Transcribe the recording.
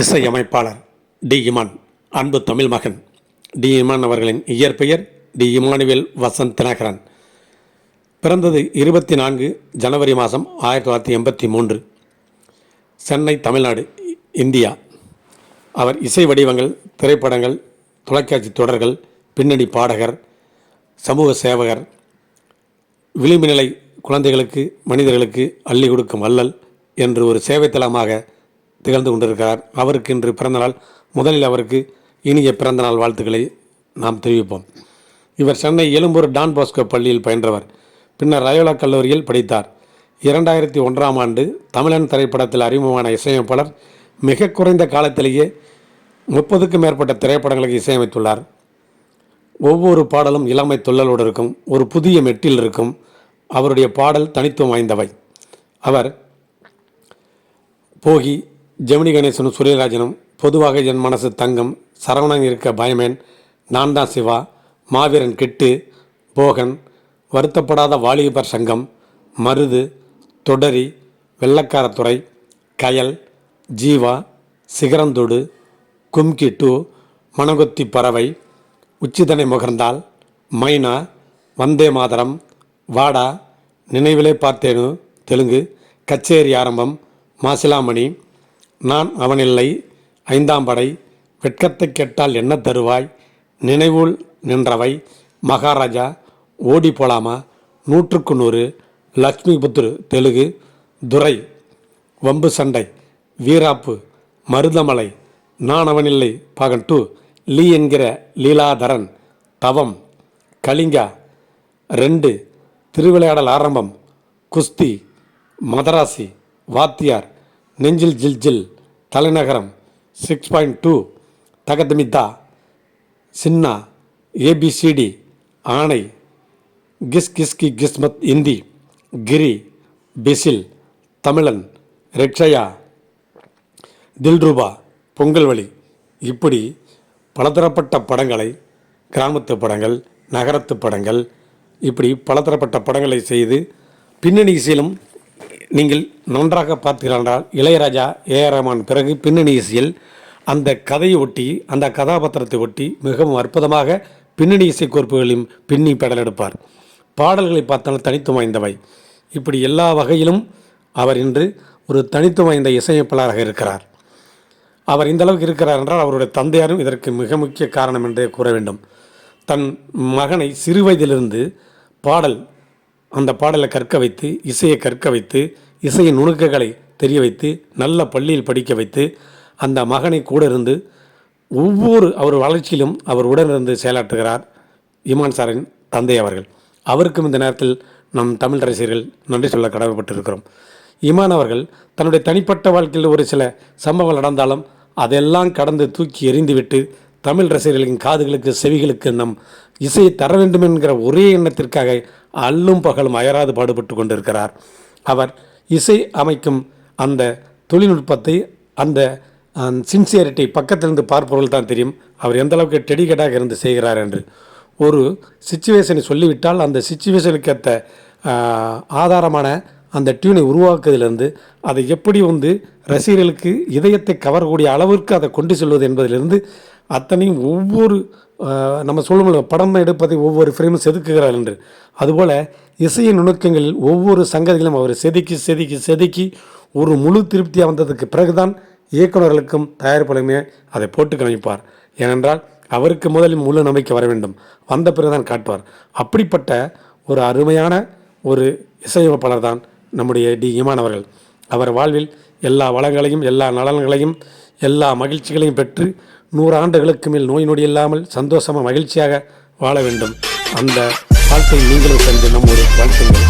இசையமைப்பாளர் டி. இமான் அன்பு தமிழ் மகன். டி. இமான் அவர்களின் இயற்பெயர் டி. இமானுவேல் வசந்த் தினகரன். பிறந்தது இருபத்தி நான்கு ஜனவரி மாதம் ஆயிரத்தி தொள்ளாயிரத்தி எண்பத்தி மூன்று. சென்னை தமிழ்நாடு இந்தியா. அவர் இசை வடிவங்கள் திரைப்படங்கள் தொலைக்காட்சி தொடர்கள் பின்னணி பாடகர் சமூக சேவகர் விளிம்பு நிலை குழந்தைகளுக்கு மனிதர்களுக்கு அள்ளி கொடுக்கும் வள்ளல் என்று ஒரு சேவைத்தலமாக திகழ்ந்து கொண்டிருக்கிறார். அவருக்கு இன்று பிறந்தநாள். முதலில் அவருக்கு இனிய பிறந்தநாள் வாழ்த்துக்களை நாம் தெரிவிப்போம். இவர் சென்னை எழும்பூர் டான் பாஸ்கோ பள்ளியில் பயின்றவர். பின்னர் ரயோலா கல்லூரியில் படித்தார். இரண்டாயிரத்தி ஒன்றாம் ஆண்டு தமிழன் திரைப்படத்தில் அறிமுகமான இசையமைப்பாளர். மிக குறைந்த காலத்திலேயே முப்பதுக்கும் மேற்பட்ட திரைப்படங்களுக்கு இசையமைத்துள்ளார். ஒவ்வொரு பாடலும் இளமை துள்ளலோடு இருக்கும். ஒரு புதிய மெட்டில் இருக்கும். அவருடைய பாடல் தனித்துவம் வாய்ந்தவை. அவர் போகி ஜெமினி கணேசனும் சூரியராஜனும் பொதுவாக என் மனசு தங்கம் சரவணன் இருக்க பயமேன் நான் தான் சிவா மாவீரன் கிட்டு போகன் வருத்தப்படாத வாலிபர் சங்கம் மருது தொடரி வெள்ளக்காரத்துறை கயல் ஜீவா சிகரந்தொடு கும்கி டூ மணகொத்தி பறவை உச்சிதனை முகர்ந்தால் மைனா வந்தே மாதரம் வாடா நினைவிலே பார்த்தேனு தெலுங்கு கச்சேரி ஆரம்பம் மாசிலாமணி நான் அவனில்லை. ஐந்தாம் படை வெட்கத்தை கேட்டால் என்ன தருவாய்? நினைவுள் நின்றவை. மகாராஜா ஓடி போலாமா? நூற்றுக்கு நூறு. லக்ஷ்மி புத்ரு தெலுங்கு துரை வம்பு சண்டை. வீராப்பு மருதமலை. நான் அவனில்லை. பாகன் டூ. லீ என்கிற லீலாதரன். தவம். கலிங்கா. ரெண்டு. திருவிளையாடல் ஆரம்பம். குஸ்தி. மதராசி. வாத்தியார். நெஞ்சில் ஜில் ஜில் தலைநகரம் six point two தகதமிதா Chinna ABCD Aanai Kis Kiski Kismat Hindi Giri பிசில் தமிழன் ரிக்ஷயா தில்ரூபா பொங்கல்வழி. இப்படி பலதரப்பட்ட படங்களை கிராமத்து படங்கள் நகரத்து படங்கள் இப்படி பலதரப்பட்ட படங்களை செய்து பின்னணி இசையிலும் நீங்கள் நன்றாக பார்த்தீர்களென்றால் இளையராஜா ஏஆர் ரஹ்மான் பிறகு பின்னணி இசையில் அந்த கதையை ஒட்டி அந்த கதாபாத்திரத்தை ஒட்டி மிகவும் அற்புதமாக பின்னணி இசை கோர்ப்புகளையும் பின்னி பெடலெடுப்பார் பாடல்களை பார்த்தாலும் தனித்துவம் வாய்ந்தவை. இப்படி எல்லா வகையிலும் அவர் இன்று ஒரு தனித்துவம் வாய்ந்த இசையமைப்பாளராக இருக்கிறார். அவர் இந்த அளவுக்கு இருக்கிறார் என்றால் அவருடைய தந்தையாரும் இதற்கு மிக முக்கிய காரணம் என்றே கூற வேண்டும். தன் மகனை சிறு வயதிலிருந்து பாடல் அந்த பாடலை கற்க வைத்து இசையை கற்க வைத்து இசையின் நுணுக்கங்களை தெரிய வைத்து நல்ல பள்ளியில் படிக்க வைத்து அந்த மகனை கூட இருந்து ஒவ்வொரு அவர் வளர்ச்சியிலும் அவர் உடனிருந்து செயலாற்றுகிறார் இமான் சாரின் தந்தை அவர்கள். அவருக்கும் இந்த நேரத்தில் நம் தமிழ் ரசிகர்கள் நன்றி சொல்ல கடமைப்பட்டிருக்கிறோம். இமான் அவர்கள் தன்னுடைய தனிப்பட்ட வாழ்க்கையில் ஒரு சில சம்பவங்கள் நடந்தாலும் அதெல்லாம் கடந்து தூக்கி எறிந்துவிட்டு தமிழ் ரசிகர்களின் காதுகளுக்கு செவிகளுக்கு நம் இசையை தர வேண்டும் என்கிற ஒரே எண்ணத்திற்காக அல்லும் பகலும் அயராது பாடுபட்டு கொண்டிருக்கிறார். அவர் இசை அமைக்கும் அந்த தொழில்நுட்பத்தை அந்த சின்சியரிட்டி பக்கத்திலிருந்து பார்ப்பவர்கள் தான் தெரியும். அவர் எந்த அளவுக்கு டெடிகேட்டாக இருந்து செய்கிறார் என்று. ஒரு சுச்சுவேஷனை சொல்லிவிட்டால் அந்த சுச்சுவேஷனுக்கு ஏற்ற ஆதாரமான அந்த டியூனை உருவாக்குவதிலிருந்து அதை எப்படி வந்து ரசிகர்களுக்கு இதயத்தை கவரக்கூடிய அளவிற்கு அதை கொண்டு செல்வது என்பதிலிருந்து அத்தனையும் ஒவ்வொரு நம்ம சொல்லும்போது படம் எடுப்பதை ஒவ்வொரு ஃப்ரேமும் செதுக்குகிறார் என்று. அதுபோல் இசையின் நுணுக்கங்களில் ஒவ்வொரு சங்கதிகளும் அவர் செதுக்கி செதுக்கி செதுக்கி ஒரு முழு திருப்தியாக வந்ததுக்கு பிறகுதான் இயக்குநர்களுக்கும் தயாரிப்பாளருமே அதை போட்டு காமிப்பார். ஏனென்றால் அவருக்கு முதலில் முழு நம்பிக்கை வர வேண்டும். வந்த பிறகுதான் காட்டுவார். அப்படிப்பட்ட ஒரு அருமையான ஒரு இசையமைப்பாளர் தான் நம்முடைய டி. இமான் அவர்கள். அவர் வாழ்வில் எல்லா வளங்களையும் எல்லா நலன்களையும் எல்லா மகிழ்ச்சிகளையும் பெற்று நூறு ஆண்டுகளுக்கு மேல் நோய் நொடி இல்லாமல் சந்தோஷமாக மகிழ்ச்சியாக வாழ வேண்டும். அந்த வாழ்க்கை நீங்களும் சென்று நம்மோடு வாழ்த்துங்கள்.